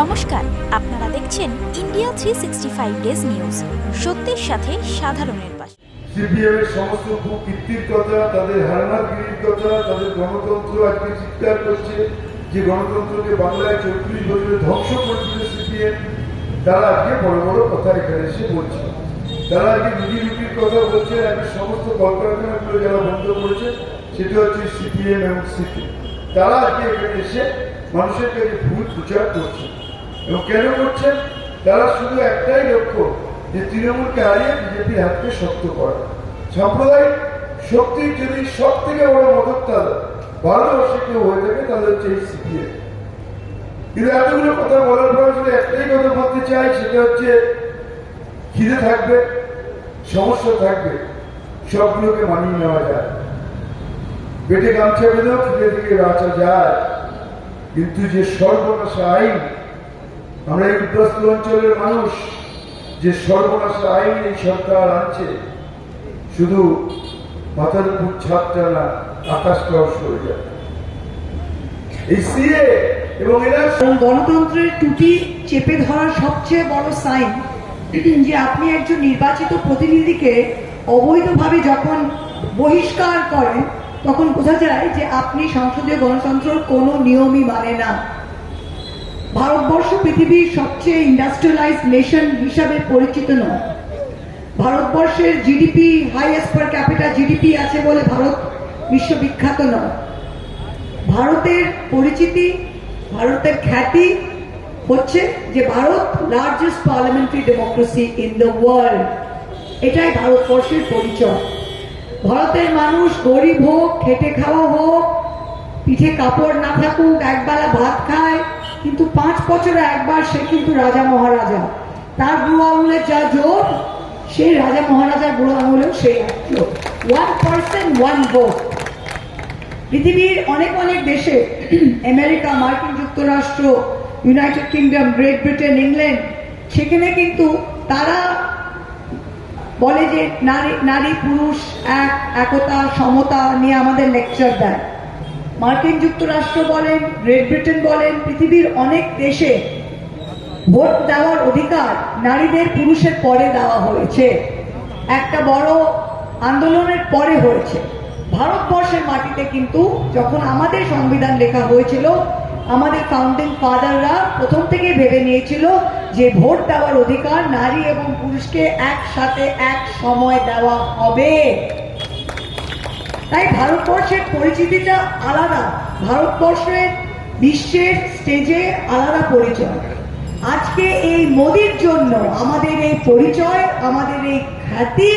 নমস্কার, আপনারা দেখছেন India three sixty five days news সত্যের সাথে সাধারণের পাশে। সিপিএম এর সমস্ত কীর্তির কথা, তাদের হারমারগিরির কথা, তাদের গণতন্ত্র আজকে চিৎকার করছে যে গণতন্ত্রকে বাংলায় চৌত্রিশ বছরে ধ্বংস করেছিল সিপিএম। তারা আজকে বড় বড় কথা এখানে এসে বলছে। তারা আজকে রুটি রুটির কথা বলছে, আজকে সমস্ত কলকারখানাগুলো যারা বন্ধ করেছে, সেটা হচ্ছে সিপিএম এবং সিপিএম। তারা আজকে এখানে এসে মানুষের কাছে ভুল প্রচার করছে। এবং কেন করছেন, তারা শুধু একটাই লক্ষ্য, যে তৃণমূলকে হারিয়ে বিজেপির হাতকে শক্ত করা। সাম্প্রদায়িক শক্তির যদি সব থেকে বড় মদত তাদের ভারতবর্ষে কেউ হয়ে থাকে তাদের হচ্ছে এই সিপিএম। কিন্তু এতগুলো কথা বলার পরে যদি একটাই কথা বলতে চাই, সেটা হচ্ছে খিদে থাকবে, সমস্যা থাকবে, সবগুলোকে মানিয়ে নেওয়া যায়। পেটে গামছা বেঁধেও খিদে থেকে বাঁচা যায়। কিন্তু যে সর্বনাশা আইন আমরা এই উদ্বাস্তু অঞ্চলের মানুষ যে সর্বনাশা আইন এই সরকার আনছে, শুধু মাথার উপর ছাদটা না, আকাশটাও সরে যায়। এই সিএ এবং এরা গণতন্ত্রের টুটি চেপে ধরার সবচেয়ে বড় সাইন যে আপনি একজন নির্বাচিত প্রতিনিধিকে অবৈধভাবে যখন বহিষ্কার করেন, তখন বোঝা যায় যে আপনি সংসদীয় গণতন্ত্রের কোনো নিয়মই মানে না। ভারতবর্ষ পৃথিবীর সবচেয়ে ইন্ডাস্ট্রিয়ালাইজ নেশন হিসাবে পরিচিত নয়। ভারতবর্ষের GDP highest per capita GDP আছে বলে ভারত বিশ্ববিখ্যাত নয়। ভারতের পরিচিতি, ভারতের খ্যাতি হচ্ছে যে Bharat largest parliamentary democracy in the world এটাই ভারতবর্ষের পরিচয়। ভারতের মানুষ গরিব হোক, খেটে খাওয়া হোক, পিঠে কাপড় না থাকুক, একবেলা ভাত খায় কিন্তু পাঁচ বছরে একবার সে কিন্তু রাজা মহারাজা। তার বুড়ো আঙুলের যা জোর সেই রাজা মহারাজার বুড়ো আঙুলেও সেই ওয়ান পার্সেন্ট ওয়ান ভোট পৃথিবীর অনেক অনেক দেশে আমেরিকা, মার্কিন যুক্তরাষ্ট্র United Kingdom Great Britain England সেখানে কিন্তু তারা বলে যে নারী নারী, পুরুষ, এক, একতা, সমতা নিয়ে আমাদের লেকচার দেয়। মার্কিন যুক্তরাষ্ট্র বলেন, গ্রেট ব্রিটেন বলেন, পৃথিবীর অনেক দেশে ভোট দেওয়ার অধিকার নারীদের পুরুষের পরে দেওয়া হয়েছে। একটা বড় আন্দোলনের পরে হয়েছে। ভারতবর্ষের মাটিতে কিন্তু যখন আমাদের সংবিধান লেখা হয়েছিল, আমাদের ফাউন্ডিং ফাদাররা প্রথম থেকেই ভেবে নিয়েছিল যে ভোট দেওয়ার অধিকার নারী এবং পুরুষকে একসাথে এক সময় দেওয়া হবে। তাই ভারতবর্ষের পরিচিতিটা আলাদা। ভারতবর্ষের বিশ্বের স্টেজে আলাদা পরিচয়। আজকে এই মোদির জন্য আমাদের এই পরিচয়, আমাদের এই খ্যাতি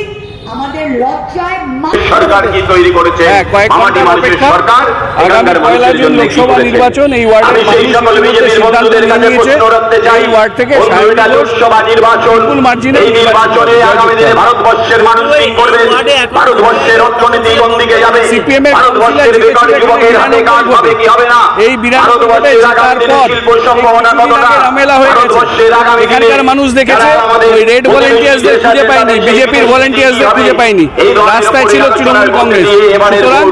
সরকার কি তৈরি করেছে? হ্যাঁ, মামাটি মানুষের সরকার এখানকার মানুষের জন্য লোকসভা নির্বাচন, এই ওয়ার্ডের সেই সকল বিজেপির বন্ধুদের কাছে প্রশ্ন রাখতে চাই। ওয়ার্ড থেকে এটা লোকসভা নির্বাচন এই নির্বাচনে আগামী দিনে ভারতবর্ষের মানুষ কি করবে ভারতবর্ষের অর্থনীতি কোন দিকে যাবে? CPM এর ভারতবর্ষের কাউন্সিলর বেকার জিতেছিল যুবকের হাতে এখানে কাজ হবে কি হবে না? এই বিরাট জেতার পর ঝামেলা হয়ে গেছে। এখানকার মানুষ দেখেছে ওই রেড ভলেন্টিয়ার্সদের খুঁজে পায়নি বিজেপির ভলেন্টিয়ার্সদের খুঁজে পায়নি। রাস্তায় ছিল তৃণমূল কংগ্রেস। সুতরাং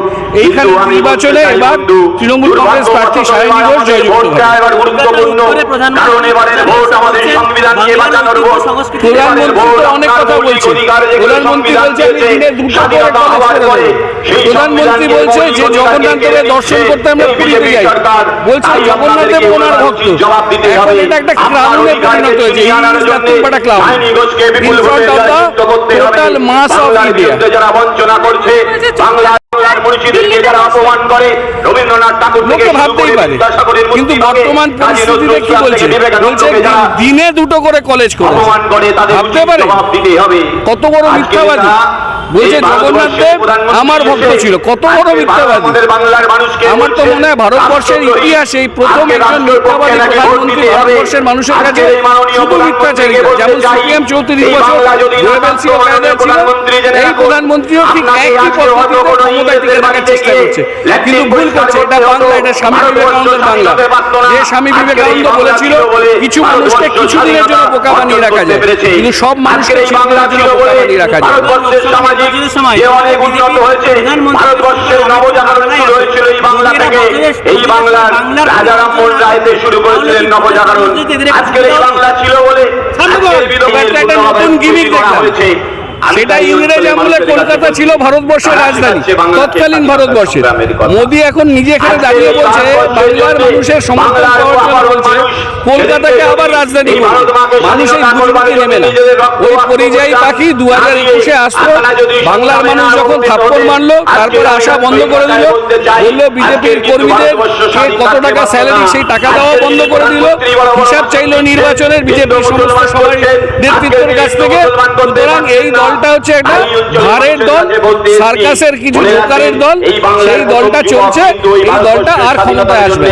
এইখানে নির্বাচনে এবার তৃণমূল কংগ্রেস প্রার্থী সায়নী ঘোষ জয়যুক্ত ভোটটা হবে এবার গুরুত্বপূর্ণ কারণ এবারের ভোট আমাদের সংবিধানকে বাঁচানোর ভোট। প্রধানমন্ত্রী অনেক কথা বলছে প্রধানমন্ত্রী বলছে আমি দিনে দুটো করে দেবো। প্রধানমন্ত্রী বলছে যে জগন্নাথ দেবের দর্শন করতে আমরা পুরীতে যাই। বলছে জগন্নাথ দেব ওনার ভক্ত। এখন এটা একটা ক্লাউনে পরিণত হয়েছে। একটা clown total mass of India. যারা বঞ্চনা করছে বাংলা বাংলার পরিচিতিকে যারা অপমান করে রবীন্দ্রনাথ ঠাকুর থেকে ভাবতেই পারে কিন্তু বর্তমান পরিস্থিতিতে কি বলছে বলছে দিনে দুটো করে কলেজ অপমান করে তাদের ভাবতে পারে কত বড় মিথ্যাবাদী? বলছে জগন্নাথ দেব আমার ভক্ত ছিল। কত বড় মিথ্যাবাদী? আমার তো মনে হয় ভারতবর্ষের। ইতিহাসে এই প্রথম একজন মিথ্যাবাদী প্রধানমন্ত্রী ভারতবর্ষের মানুষের কাছে শুধু মিথ্যাচারী যেমন সিপিএম চৌত্রিশ বছর ছিল এই প্রধানমন্ত্রীও ঠিক একই পদ্ধতিতে ক্ষমতায় ইংরেজদের টিকে চেষ্টা করছে। কিন্তু ভুল করছে। এটা বাংলা এটা স্বামী বিবেকানন্দের বাংলা। হতে পারতো না। যে স্বামী এই বিবেকানন্দ বাংলা বলেছিল ছিল কিছু মানুষকে কিছু দিনের জন্য বোকা বানিয়ে রাখা যায়। কিন্তু সব মানুষকে বাংলা জন্য বোকা বানিয়ে রাখা যায়। ভারতবর্ষের সামাজিক যে অনেক উন্নত হয়েছে ভারতবর্ষের নবজাগরণ শুরু হয়েছিল এই বাংলা থেকে। এই বাংলার রাজা রামমোহন রায়তে শুরু করেছিলেন নবজাগরণ। আজকের এই বাংলা ছিল বলে নতুন গিমিক করা হয়েছে। সেটা ইংরেজ আমলে কলকাতা ছিল ভারতবর্ষের রাজধানী তৎকালীন ভারতবর্ষের। মোদী এখন নিজে এখানে দাঁড়িয়ে বলছে বাংলার মানুষের সমর্থন পাওয়ার জন্য বলছে কলকাতাকে আবার রাজধানী এই করবে ভারতমাকে মানুষ এই স্বাধীনতা গুজরাটি না। ওই পরিযায়ী পাখি দু হাজার একুশে আসলো বাংলার মানুষ যখন থাপ্পড় মারলো তারপর আসা বন্ধ করে দিল। বলল বিজেপির কর্মীদের সে কত টাকা স্যালারি সেই টাকা দেওয়া বন্ধ করে দিল। হিসাব চাইলো নির্বাচনের বিজেপির সমস্ত সবাই নেতৃত্বের কাছ থেকে। সুতরাং এই দলটা হচ্ছে একটা ধারের দল মানুষের সার্কাসের কিছু জোকারের দল সেই দলটা চলছে এই দলটা আর ক্ষমতায় আসবে